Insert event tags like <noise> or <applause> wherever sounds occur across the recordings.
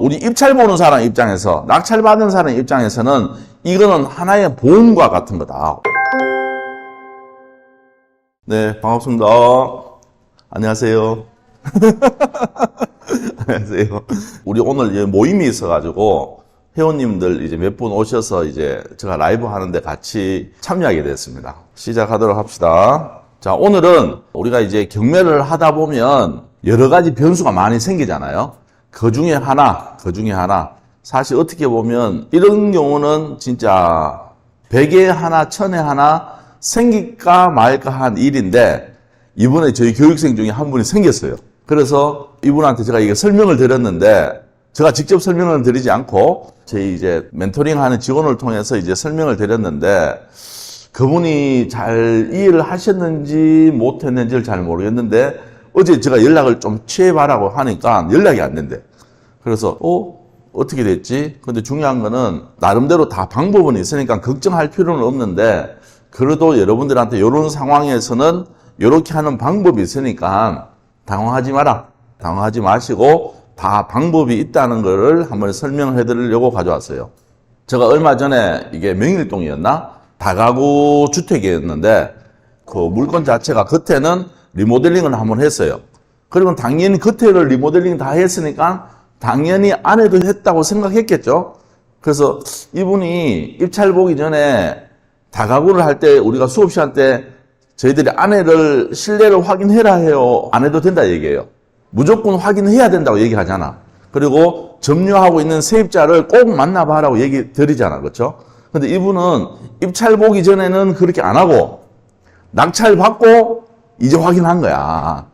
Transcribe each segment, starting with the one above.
우리 입찰 보는 사람 입장에서 낙찰 받은 사람 입장에서는 이거는 하나의 보험과 같은 거다. 네, 반갑습니다. 안녕하세요. <laughs> 안녕하세요. 우리 오늘 모임이 있어가지고 회원님들 이제 몇 분 오셔서 이제 제가 라이브 하는데 같이 참여하게 됐습니다. 시작하도록 합시다. 자, 오늘은 우리가 이제 경매를 하다 보면 여러 가지 변수가 많이 생기잖아요. 그 중에 하나, 그 중에 하나. 사실 어떻게 보면 이런 경우는 진짜 100에 하나, 천에 하나 생길까 말까 한 일인데 이번에 저희 교육생 중에 한 분이 생겼어요. 그래서 이분한테 제가 이게 설명을 드렸는데 제가 직접 설명을 드리지 않고 저희 이제 멘토링 하는 직원을 통해서 이제 설명을 드렸는데 그분이 잘 이해를 하셨는지 못했는지를 잘 모르겠는데 어제 제가 연락을 좀 취해봐라고 하니까 연락이 안 된대. 그래서 어 어떻게 됐지? 근데 중요한 거는 나름대로 다 방법은 있으니까 걱정할 필요는 없는데 그래도 여러분들한테 이런 상황에서는 이렇게 하는 방법이 있으니까 당황하지 마라. 당황하지 마시고 다 방법이 있다는 것을 한번 설명해 드리려고 가져왔어요. 제가 얼마 전에 이게 명일동이었나? 다가구 주택이었는데 그 물건 자체가 겉에는 리모델링을 한번 했어요. 그리고 당연히 겉에를 리모델링 다 했으니까 당연히 안에도 했다고 생각했겠죠. 그래서 이분이 입찰 보기 전에 다가구를 할 때 우리가 수업 시간 때 저희들이 안에를 실내를 확인해라 해요. 안 해도 된다 얘기예요. 무조건 확인해야 된다고 얘기하잖아. 그리고 점유하고 있는 세입자를 꼭 만나봐라고 얘기 드리잖아. 그렇죠? 근데 이분은 입찰 보기 전에는 그렇게 안 하고 낙찰 받고 이제 확인한 거야.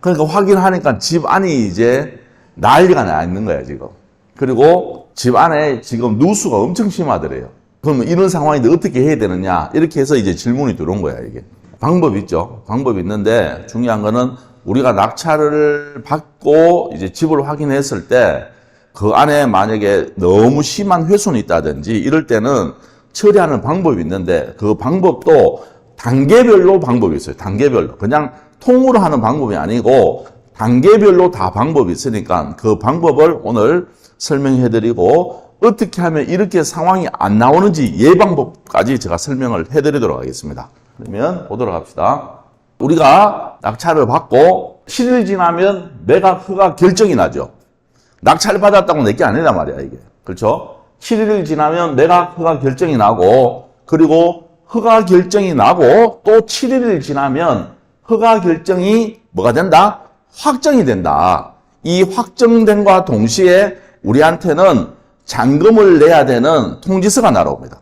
그러니까 확인하니까 집 안이 이제 난리가 나 있는 거야, 지금. 그리고 집 안에 지금 누수가 엄청 심하더래요. 그러면 이런 상황인데 어떻게 해야 되느냐? 이렇게 해서 이제 질문이 들어온 거야, 이게. 방법이 있죠. 방법이 있는데 중요한 거는 우리가 낙찰을 받고 이제 집을 확인했을 때 그 안에 만약에 너무 심한 훼손이 있다든지 이럴 때는 처리하는 방법이 있는데 그 방법도 단계별로 방법이 있어요. 단계별로. 그냥 통으로 하는 방법이 아니고 단계별로 다 방법이 있으니까 그 방법을 오늘 설명해 드리고 어떻게 하면 이렇게 상황이 안 나오는지 예방법까지 제가 설명을 해 드리도록 하겠습니다. 그러면 보도록 합시다. 우리가 낙찰을 받고 7일 지나면 매각 허가 결정이 나죠. 낙찰을 받았다고 내게 아니란 말이야, 이게. 그렇죠? 7일 지나면 매각 허가 결정이 나고, 그리고 허가 결정이 나고, 또 7일을 지나면 허가 결정이 뭐가 된다? 확정이 된다. 이 확정된과 동시에 우리한테는 잔금을 내야 되는 통지서가 날아옵니다.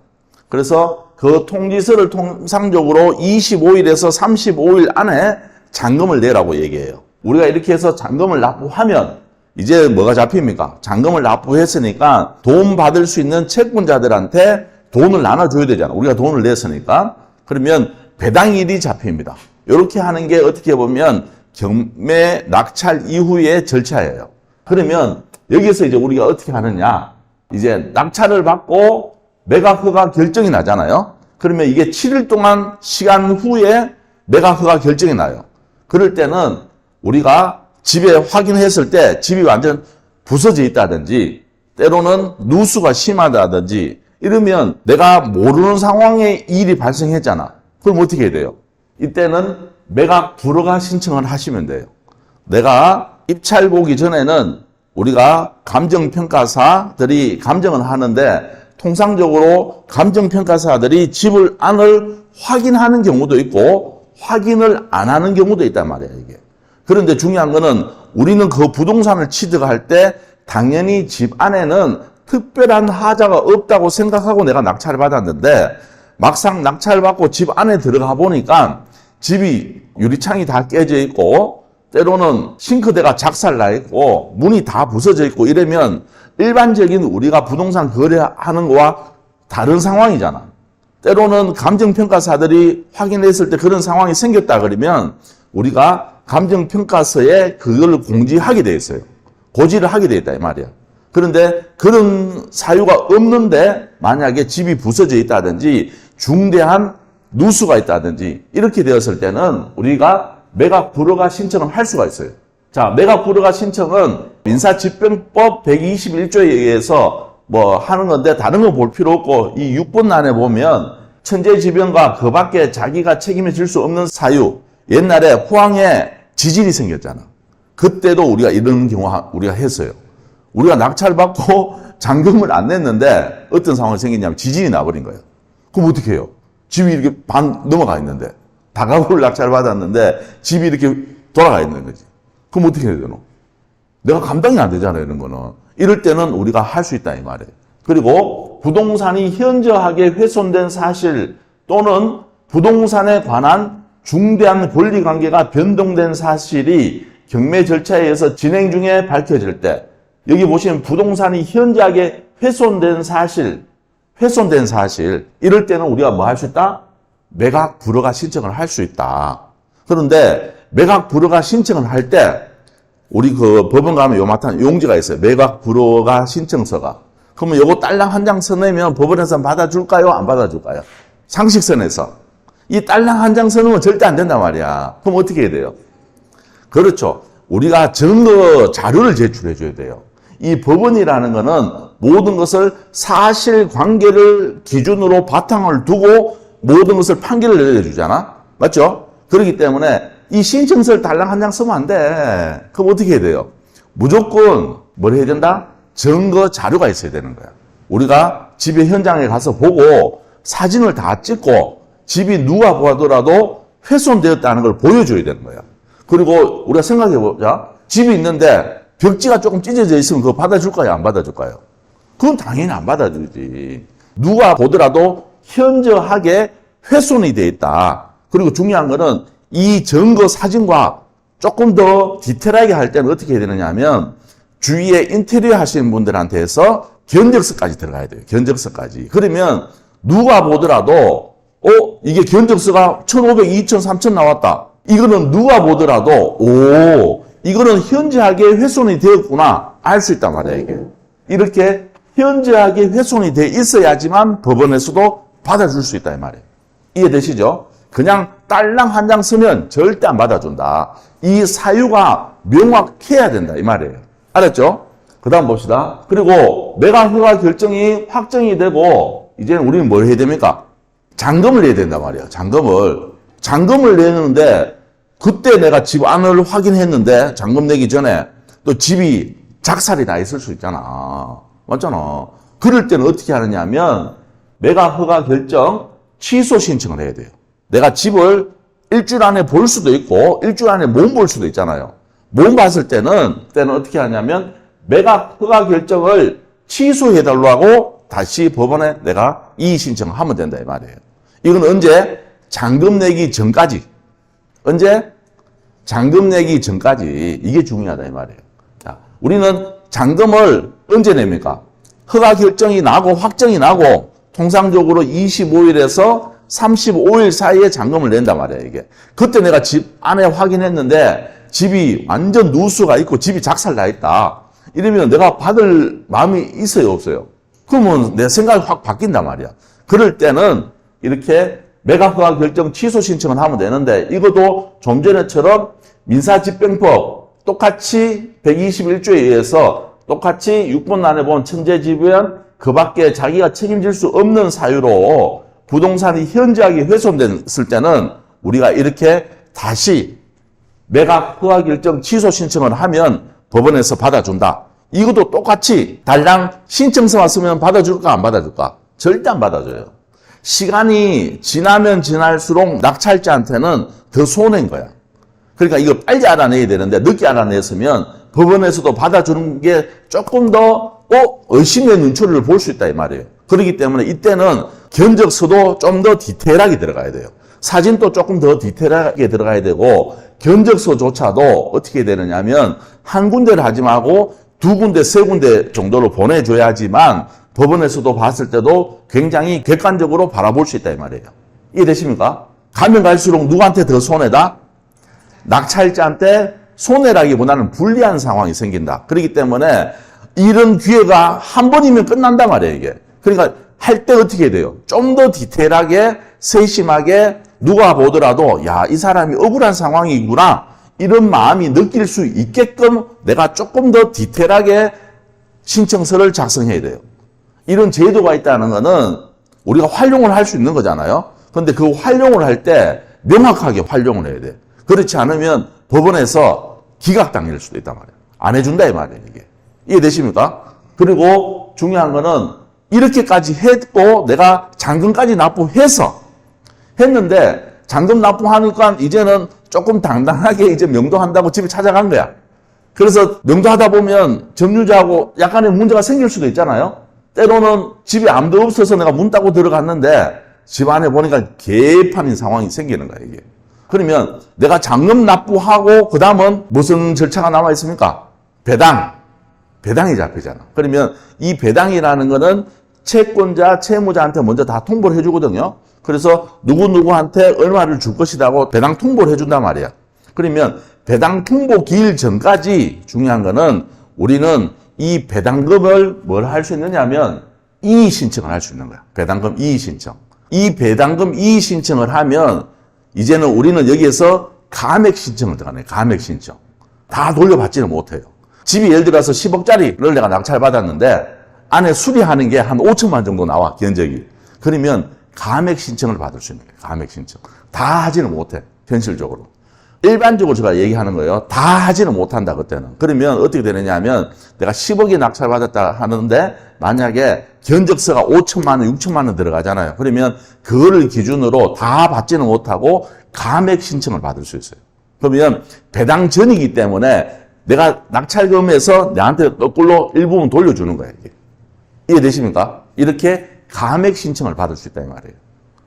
그래서 그 통지서를 통상적으로 25일에서 35일 안에 잔금을 내라고 얘기해요. 우리가 이렇게 해서 잔금을 납부하면 이제 뭐가 잡힙니까? 잔금을 납부했으니까 돈 받을 수 있는 채권자들한테 돈을 나눠줘야 되잖아. 우리가 돈을 냈으니까. 그러면 배당일이 잡힙니다. 이렇게 하는 게 어떻게 보면 경매 낙찰 이후의 절차예요. 그러면 여기서 이제 우리가 어떻게 하느냐. 이제 낙찰을 받고 매각 허가 결정이 나잖아요. 그러면 이게 7일 동안 시간 후에 매각 허가 결정이 나요. 그럴 때는 우리가 집에 확인했을 때 집이 완전 부서져 있다든지 때로는 누수가 심하다든지 이러면 내가 모르는 상황에 일이 발생했잖아. 그럼 어떻게 해야 돼요? 이때는 매각 불허가 신청을 하시면 돼요. 내가 입찰 보기 전에는 우리가 감정평가사들이 감정을 하는데 통상적으로 감정평가사들이 집을 안을 확인하는 경우도 있고 확인을 안 하는 경우도 있단 말이에요, 이게. 그런데 중요한 거는 우리는 그 부동산을 취득할 때 당연히 집 안에는 특별한 하자가 없다고 생각하고 내가 낙찰을 받았는데 막상 낙찰을 받고 집 안에 들어가 보니까 집이 유리창이 다 깨져 있고 때로는 싱크대가 작살나 있고 문이 다 부서져 있고 이러면 일반적인 우리가 부동산 거래하는 거와 다른 상황이잖아. 때로는 감정평가사들이 확인했을 때 그런 상황이 생겼다 그러면 우리가 감정평가서에 그걸 공지하게 돼 있어요. 고지를 하게 돼 있다 이 말이야. 그런데 그런 사유가 없는데 만약에 집이 부서져 있다든지 중대한 누수가 있다든지 이렇게 되었을 때는 우리가 매각 불허가 신청을 할 수가 있어요. 자, 매각 불허가 신청은 민사집행법 121조에 의해서 뭐 하는 건데 다른 거 볼 필요 없고 이 6번란에 보면 천재지변과 그 밖에 자기가 책임을 질 수 없는 사유 옛날에 후황에 지진이 생겼잖아. 그때도 우리가 이런 경우 하- 우리가 했어요. 우리가 낙찰받고 <laughs> 잔금을 안 냈는데 어떤 상황이 생겼냐면 지진이 나버린 거예요. 그럼 어떻게 해요? 집이 이렇게 반 넘어가 있는데 다가구를 <laughs> 낙찰받았는데 집이 이렇게 돌아가 있는 거지. 그럼 어떻게 해야 되노? 내가 감당이 안 되잖아요, 이런 거는. 이럴 때는 우리가 할 수 있다, 이 말이에요. 그리고 부동산이 현저하게 훼손된 사실 또는 부동산에 관한 중대한 권리 관계가 변동된 사실이 경매 절차에 의해서 진행 중에 밝혀질 때 여기 보시면 부동산이 현저하게 훼손된 사실, 훼손된 사실 이럴 때는 우리가 뭐 할 수 있다? 매각 불허가 신청을 할 수 있다. 그런데 매각 불허가 신청을 할 때 우리 그 법원 가면 요마탄 용지가 있어요. 매각 불허가 신청서가. 그러면 요거 딸랑 한 장 써내면 법원에서 받아줄까요? 안 받아줄까요? 상식선에서. 이 딸랑 한 장 써놓으면 절대 안 된단 말이야. 그럼 어떻게 해야 돼요? 그렇죠. 우리가 증거 자료를 제출해 줘야 돼요. 이 법원이라는 거는 모든 것을 사실 관계를 기준으로 바탕을 두고 모든 것을 판결을 내려주잖아. 맞죠? 그렇기 때문에 이 신청서를 달랑 한 장 쓰면 안 돼. 그럼 어떻게 해야 돼요? 무조건 뭘 해야 된다? 증거 자료가 있어야 되는 거야. 우리가 집의 현장에 가서 보고 사진을 다 찍고 집이 누가 보더라도 훼손되었다는 걸 보여줘야 되는 거야. 그리고 우리가 생각해 보자. 집이 있는데 벽지가 조금 찢어져 있으면 그거 받아줄까요? 안 받아줄까요? 그건 당연히 안 받아주지. 누가 보더라도 현저하게 훼손이 돼 있다. 그리고 중요한 거는 이 증거 사진과 조금 더 디테일하게 할 때는 어떻게 해야 되느냐 하면 주위에 인테리어 하시는 분들한테 해서 견적서까지 들어가야 돼요. 견적서까지. 그러면 누가 보더라도 어 이게 견적서가 1,500, 2,000, 3,000 나왔다. 이거는 누가 보더라도 오 이거는 현저하게 훼손이 되었구나 알 수 있단 말이야 이게. 이렇게 현저하게 훼손이 돼 있어야지만 법원에서도 받아줄 수 있다 이 말이에요. 이해되시죠? 그냥 딸랑 한 장 쓰면 절대 안 받아준다. 이 사유가 명확해야 된다 이 말이에요. 알았죠? 그 다음 봅시다. 그리고 매각 허가 결정이 확정이 되고 이제는 우리는 뭘 해야 됩니까? 잔금을 내야 된단 말이에요. 잔금을. 잔금을 내는데 그때 내가 집 안을 확인했는데 잔금 내기 전에 또 집이 작살이 나 있을 수 있잖아. 맞잖아. 그럴 때는 어떻게 하느냐 하면 매각 허가 결정 취소 신청을 해야 돼요. 내가 집을 일주일 안에 볼 수도 있고 일주일 안에 못 볼 수도 있잖아요. 못 봤을 때는 때는 어떻게 하냐면 매각 허가 결정을 취소해 달라고 다시 법원에 내가 이의 신청을 하면 된다 이 말이에요. 이건 언제 잔금 내기 전까지 언제 잔금 내기 전까지 이게 중요하다 이 말이에요. 자, 우리는 잔금을 언제 냅니까? 허가 결정이 나고 확정이 나고 통상적으로 25일에서 35일 사이에 잔금을 낸단 말이에요, 이게. 그때 내가 집 안에 확인했는데 집이 완전 누수가 있고 집이 작살 나 있다. 이러면 내가 받을 마음이 있어요, 없어요? 그러면 내 생각이 확 바뀐단 말이야. 그럴 때는 이렇게 매각허가 결정 취소 신청을 하면 되는데 이것도 좀 전에처럼 민사집행법 똑같이 121조에 의해서 똑같이 6번 안에 본 천재지변 그 밖에 자기가 책임질 수 없는 사유로 부동산이 현저하게 훼손됐을 때는 우리가 이렇게 다시 매각 허가 결정 취소 신청을 하면 법원에서 받아준다. 이것도 똑같이 달랑 신청서만 쓰면 받아줄까 안 받아줄까? 절대 안 받아줘요. 시간이 지나면 지날수록 낙찰자한테는 더 손해인 거야. 그러니까 이걸 빨리 알아내야 되는데 늦게 알아냈으면 법원에서도 받아주는 게 조금 더 어? 의심의 눈초리를 볼 수 있다 이 말이에요. 그렇기 때문에 이때는 견적서도 좀 더 디테일하게 들어가야 돼요. 사진도 조금 더 디테일하게 들어가야 되고 견적서조차도 어떻게 되느냐면 한 군데를 하지 말고 두 군데, 세 군데 정도로 보내줘야지만 법원에서도 봤을 때도 굉장히 객관적으로 바라볼 수 있다 이 말이에요. 이해되십니까? 가면 갈수록 누구한테 더 손해다? 낙찰자한테 손해라기보다는 불리한 상황이 생긴다. 그렇기 때문에 이런 기회가 한 번이면 끝난단 말이에요, 이게. 그러니까 할 때 어떻게 해야 돼요? 좀 더 디테일하게, 세심하게 누가 보더라도 야, 이 사람이 억울한 상황이구나. 이런 마음이 느낄 수 있게끔 내가 조금 더 디테일하게 신청서를 작성해야 돼요. 이런 제도가 있다는 거는 우리가 활용을 할 수 있는 거잖아요. 근데 그 활용을 할 때 명확하게 활용을 해야 돼. 그렇지 않으면 법원에서 기각당할 수도 있단 말이에요. 안 해준다 이 말이에요, 이게. 이해되십니까? 그리고 중요한 거는 이렇게까지 했고 내가 잔금까지 납부해서 했는데 잔금 납부하니까 이제는 조금 당당하게 이제 명도한다고 집에 찾아간 거야. 그래서 명도하다 보면 점유자하고 약간의 문제가 생길 수도 있잖아요. 때로는 집에 아무도 없어서 내가 문 닫고 들어갔는데 집 안에 보니까 개판인 상황이 생기는 거야, 이게. 그러면 내가 잔금 납부하고 그 다음은 무슨 절차가 남아 있습니까? 배당. 배당이 잡히잖아. 그러면 이 배당이라는 거는 채권자, 채무자한테 먼저 다 통보를 해주거든요. 그래서 누구누구한테 얼마를 줄 것이라고 배당 통보를 해준단 말이야. 그러면 배당 통보 기일 전까지 중요한 거는 우리는 이 배당금을 뭘 할 수 있느냐 하면 이의 신청을 할 수 있는 거야. 배당금 이의 신청. 이 배당금 이의 신청을 하면 이제는 우리는 여기에서 감액 신청을 들어가네. 감액 신청. 다 돌려받지는 못해요. 집이 예를 들어서 10억짜리를 내가 낙찰 받았는데 안에 수리하는 게 한 5천만 정도 나와, 견적이. 그러면 감액 신청을 받을 수 있는 거예요. 감액 신청. 다 하지는 못해, 현실적으로. 일반적으로 제가 얘기하는 거예요. 다 하지는 못한다, 그때는. 그러면 어떻게 되느냐 하면 내가 10억이 낙찰받았다 하는데 만약에 견적서가 5천만 원, 6천만 원 들어가잖아요. 그러면 그거를 기준으로 다 받지는 못하고 감액 신청을 받을 수 있어요. 그러면 배당 전이기 때문에 내가 낙찰금에서 내한테 거꾸로 일부분 돌려주는 거예요. 이게. 이해되십니까? 이렇게 감액 신청을 받을 수 있다 이 말이에요.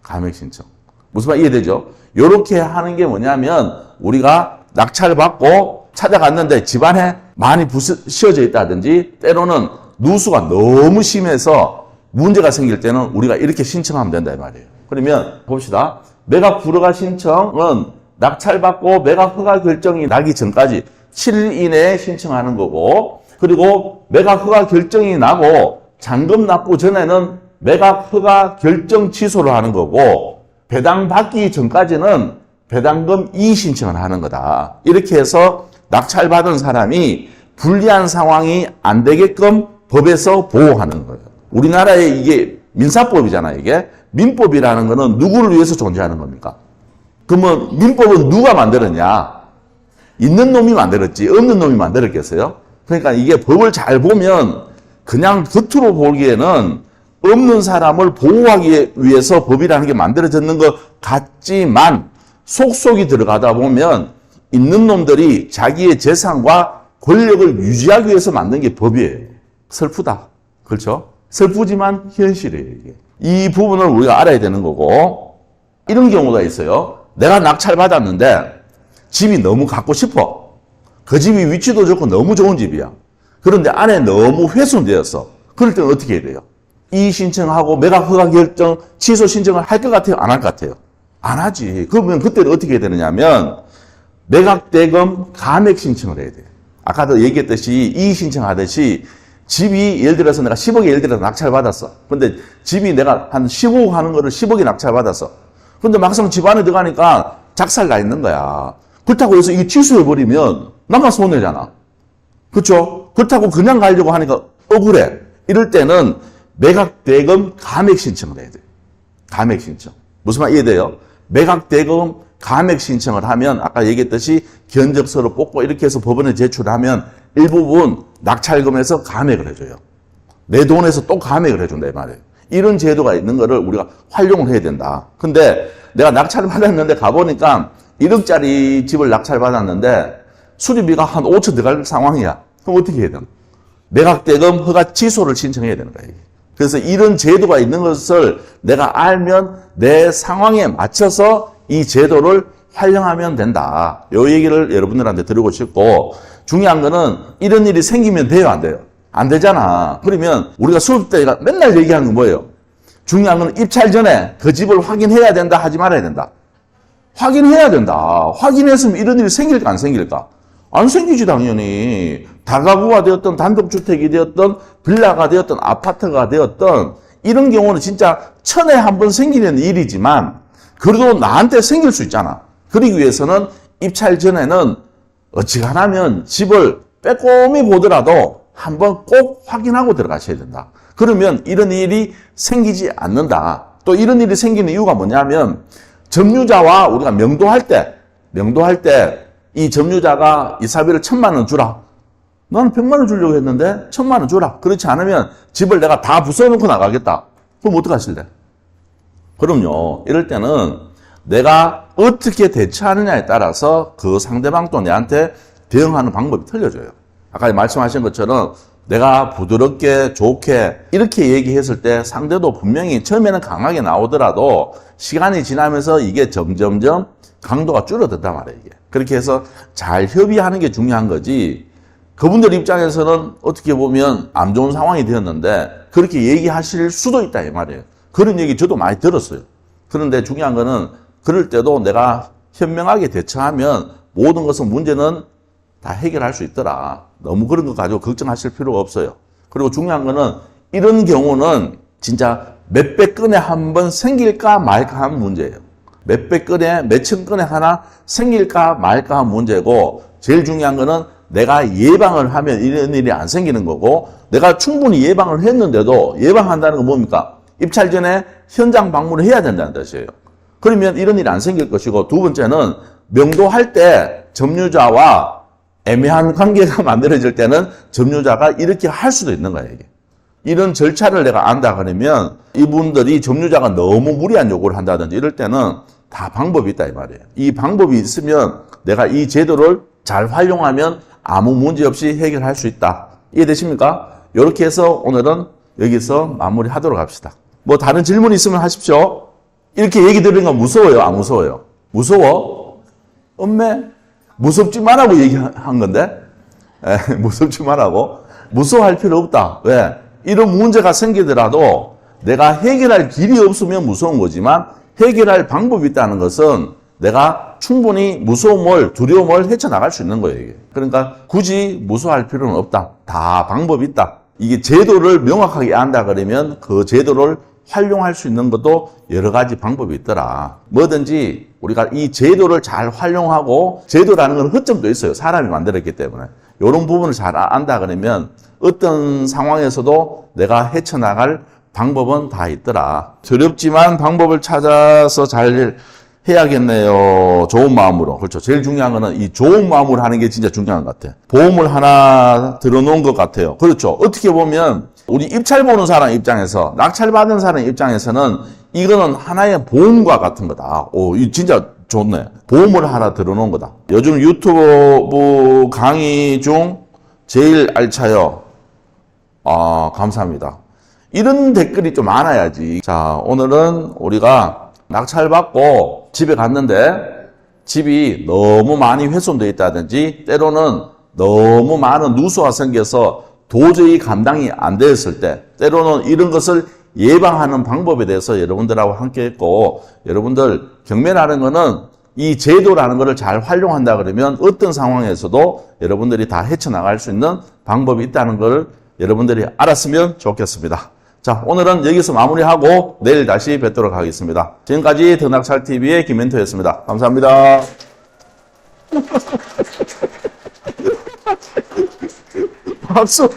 감액 신청. 무슨 말 이해되죠? 이렇게 하는 게 뭐냐면 우리가 낙찰 받고 찾아갔는데 집안에 많이 부서져 있다든지 때로는 누수가 너무 심해서 문제가 생길 때는 우리가 이렇게 신청하면 된다 이 말이에요. 그러면 봅시다. 매각 불허가 신청은 낙찰 받고 매각 허가 결정이 나기 전까지 7일 이내에 신청하는 거고 그리고 매각 허가 결정이 나고 잔금 납부 전에는 매각 허가 결정 취소를 하는 거고 배당 받기 전까지는 배당금 이의 신청을 하는 거다. 이렇게 해서 낙찰 받은 사람이 불리한 상황이 안 되게끔 법에서 보호하는 거예요. 우리나라에 이게 민사법이잖아요, 이게. 민법이라는 거는 누구를 위해서 존재하는 겁니까? 그러면 민법은 누가 만들었냐? 있는 놈이 만들었지, 없는 놈이 만들었겠어요? 그러니까 이게 법을 잘 보면 그냥 겉으로 보기에는 없는 사람을 보호하기 위해서 법이라는 게 만들어졌는 것 같지만 속속이 들어가다 보면 있는 놈들이 자기의 재산과 권력을 유지하기 위해서 만든 게 법이에요. 슬프다. 그렇죠? 슬프지만 현실이에요, 이게. 이 부분을 우리가 알아야 되는 거고, 이런 경우가 있어요. 내가 낙찰 받았는데, 집이 너무 갖고 싶어. 그 집이 위치도 좋고 너무 좋은 집이야. 그런데 안에 너무 훼손되었어. 그럴 때는 어떻게 해야 돼요? 이의 신청하고 매각 허가 결정 취소 신청을 할 것 같아요? 안 할 것 같아요? 안 하지. 그러면 그때는 어떻게 해야 되느냐면 매각 대금 감액 신청을 해야 돼요. 아까도 얘기했듯이 이의 신청하듯이 집이 예를 들어서 내가 10억에 예를 들어서 낙찰 받았어. 근데 집이 내가 한 15억 하는 거를 10억에 낙찰 받았어. 근데 막상 집 안에 들어가니까 작살 나 있는 거야. 그렇다고 해서 이게 취소해 버리면 나만 손해잖아. 그렇죠? 그렇다고 그냥 가려고 하니까 억울해. 이럴 때는 매각 대금 감액 신청을 해야 돼. 감액 신청. 무슨 말 이해돼요? 매각 대금 감액 신청을 하면 아까 얘기했듯이 견적서를 뽑고 이렇게 해서 법원에 제출하면 일부분 낙찰금에서 감액을 해줘요. 내 돈에서 또 감액을 해준다 이 말이에요. 이런 제도가 있는 거를 우리가 활용을 해야 된다. 근데 내가 낙찰을 받았는데 가보니까 1억짜리 집을 낙찰 받았는데 수리비가 한 5천 들어갈 상황이야. 그럼 어떻게 해야 되나? 매각대금 허가 취소를 신청해야 되는 거야. 그래서 이런 제도가 있는 것을 내가 알면 내 상황에 맞춰서 이 제도를 활용하면 된다. 요 얘기를 여러분들한테 드리고 싶고 중요한 거는 이런 일이 생기면 돼요, 안 돼요? 안 되잖아. 그러면 우리가 수업 때 맨날 얘기하는 건 뭐예요? 중요한 건 입찰 전에 그 집을 확인해야 된다, 하지 말아야 된다. 확인해야 된다. 확인했으면 이런 일이 생길까, 안 생길까? 안 생기지, 당연히. 다가구가 되었던 단독주택이 되었던 빌라가 되었던 아파트가 되었던 이런 경우는 진짜 천에 한 번 생기는 일이지만 그래도 나한테 생길 수 있잖아. 그러기 위해서는 입찰 전에는 어지간하면 집을 빼꼼히 보더라도 한번 꼭 확인하고 들어가셔야 된다. 그러면 이런 일이 생기지 않는다. 또 이런 일이 생기는 이유가 뭐냐면 점유자와 우리가 명도할 때, 명도할 때 이 점유자가 이사비를 천만 원 주라. 나는 백만 원 주려고 했는데 천만 원 주라. 그렇지 않으면 집을 내가 다 부숴놓고 나가겠다. 그럼 어떡하실래? 그럼요. 이럴 때는 내가 어떻게 대처하느냐에 따라서 그 상대방도 내한테 대응하는 방법이 틀려져요. 아까 말씀하신 것처럼 내가 부드럽게 좋게 이렇게 얘기했을 때 상대도 분명히 처음에는 강하게 나오더라도 시간이 지나면서 이게 점점점 강도가 줄어든단 말이에요. 이게. 그렇게 해서 잘 협의하는 게 중요한 거지. 그분들 입장에서는 어떻게 보면 안 좋은 상황이 되었는데 그렇게 얘기하실 수도 있다 이 말이에요. 그런 얘기 저도 많이 들었어요. 그런데 중요한 거는 그럴 때도 내가 현명하게 대처하면 모든 것은 문제는 다 해결할 수 있더라. 너무 그런 거 가지고 걱정하실 필요가 없어요. 그리고 중요한 거는 이런 경우는 진짜 몇 백 건에 한 번 생길까 말까 하는 문제예요. 몇백 건에 몇 천 건에 하나 생길까 말까 하는 문제고 제일 중요한 거는 내가 예방을 하면 이런 일이 안 생기는 거고 내가 충분히 예방을 했는데도 예방한다는 건 뭡니까? 입찰 전에 현장 방문을 해야 된다는 뜻이에요. 그러면 이런 일이 안 생길 것이고 두 번째는 명도할 때 점유자와 애매한 관계가 <laughs> 만들어질 때는 점유자가 이렇게 할 수도 있는 거예요. 이런 절차를 내가 안다 그러면 이분들이 점유자가 너무 무리한 요구를 한다든지 이럴 때는 다 방법이 있다 이 말이에요. 이 방법이 있으면 내가 이 제도를 잘 활용하면 아무 문제 없이 해결할 수 있다. 이해되십니까? 이렇게 해서 오늘은 여기서 마무리하도록 합시다. 뭐 다른 질문 있으면 하십시오. 이렇게 얘기 들으는 건 무서워요? 안 무서워요? 무서워? 엄매? 무섭지 말라고 얘기한 건데? 에, <laughs> 무섭지 말라고? 무서워할 필요 없다. 왜? 이런 문제가 생기더라도 내가 해결할 길이 없으면 무서운 거지만 해결할 방법이 있다는 것은 내가 충분히 무서움을, 두려움을 헤쳐나갈 수 있는 거예요. 그러니까 굳이 무서워할 필요는 없다. 다 방법이 있다. 이게 제도를 명확하게 안다 그러면 그 제도를 활용할 수 있는 것도 여러 가지 방법이 있더라. 뭐든지 우리가 이 제도를 잘 활용하고 제도라는 건 허점도 있어요. 사람이 만들었기 때문에. 이런 부분을 잘 안다 그러면 어떤 상황에서도 내가 헤쳐나갈 방법은 다 있더라. 두렵지만 방법을 찾아서 잘 해야겠네요. 좋은 마음으로. 그렇죠. 제일 중요한 거는 이 좋은 마음으로 하는 게 진짜 중요한 것 같아요. 보험을 하나 들어놓은 것 같아요. 그렇죠. 어떻게 보면 우리 입찰 보는 사람 입장에서 낙찰 받은 사람 입장에서는 이거는 하나의 보험과 같은 거다. 오, 이 진짜 좋네. 보험을 하나 들어놓은 거다. 요즘 유튜브 강의 중 제일 알차요. 아, 감사합니다. 이런 댓글이 좀 많아야지. 자, 오늘은 우리가 낙찰 받고 집에 갔는데 집이 너무 많이 훼손되어 있다든지 때로는 너무 많은 누수가 생겨서 도저히 감당이 안 되었을 때 때로는 이런 것을 예방하는 방법에 대해서 여러분들하고 함께 했고 여러분들 경매라는 거는 이 제도라는 것을 잘 활용한다 그러면 어떤 상황에서도 여러분들이 다 헤쳐나갈 수 있는 방법이 있다는 걸 여러분들이 알았으면 좋겠습니다. 자, 오늘은 여기서 마무리하고 내일 다시 뵙도록 하겠습니다. 지금까지 더낙찰TV의 김멘토였습니다. 감사합니다. <laughs> 박수!